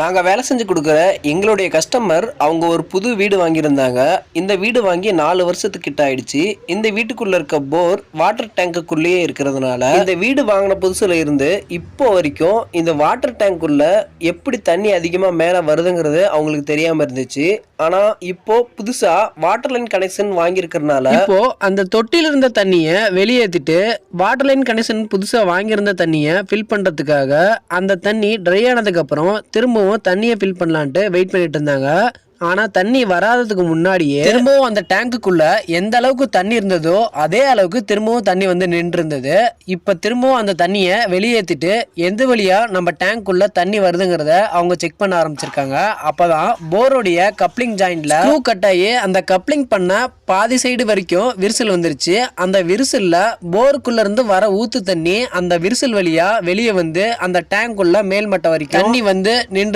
நாங்கள் வேலை செஞ்சு கொடுக்குற எங்களுடைய கஸ்டமர் அவங்க ஒரு புது வீடு வாங்கியிருந்தாங்க. இந்த வீடு வாங்கி நாலு வருஷத்துக்கிட்ட ஆயிடுச்சு. இந்த வீட்டுக்குள்ள இருக்க போர் வாட்டர் டேங்குக்குள்ளேயே இருக்கிறதுனால இந்த வீடு வாங்கின புதுசுல இருந்து இப்போ வரைக்கும் இந்த வாட்டர் டேங்க்குள்ள எப்படி தண்ணி அதிகமாக மேலே வருதுங்கிறது அவங்களுக்கு தெரியாமல் இருந்துச்சு. ஆனால் இப்போ புதுசாக வாட்டர் லைன் கனெக்ஷன் வாங்கியிருக்கிறதுனால இப்போ அந்த தொட்டியில் இருந்த தண்ணியை வெளியேற்றிட்டு வாட்டர் லைன் கனெக்ஷன் புதுசாக வாங்கியிருந்த தண்ணியை ஃபில் பண்ணுறதுக்காக அந்த தண்ணி ட்ரை ஆனதுக்கப்புறம் திரும்பவும் திரும்பவும் தண்ணியை ஃபில் பண்ணலான்ட்டு வெயிட் பண்ணிட்டு இருந்தாங்க. ஆனால் தண்ணி வராததுக்கு முன்னாடியே திரும்பவும் அந்த டேங்குக்குள்ள எந்த அளவுக்கு தண்ணி இருந்ததோ அதே அளவுக்கு திரும்பவும் தண்ணி வந்து நின்று இருந்தது இப்போ திரும்பவும் அந்த தண்ணியை வெளியேற்றிட்டு எந்த வழியாக நம்ம டேங்க்குள்ள தண்ணி வருதுங்கிறத அவங்க செக் பண்ண ஆரம்பிச்சிருக்காங்க. அப்பதான் போரோடைய கப்ளிங் ஜாயிண்ட்ல ஸ்க்ரூ கட் ஆகி அந்த கப்ளிங் பண்ண பாதி சைடு வரைக்கும் விரிசல் வந்துருச்சு. அந்த விரிசலில் போருக்குள்ள இருந்து வர ஊத்து தண்ணி அந்த விரிசல் வழியாக வெளியே வந்து அந்த டேங்க்குள்ள மேல்மட்டம் வரைக்கும் தண்ணி வந்து நின்று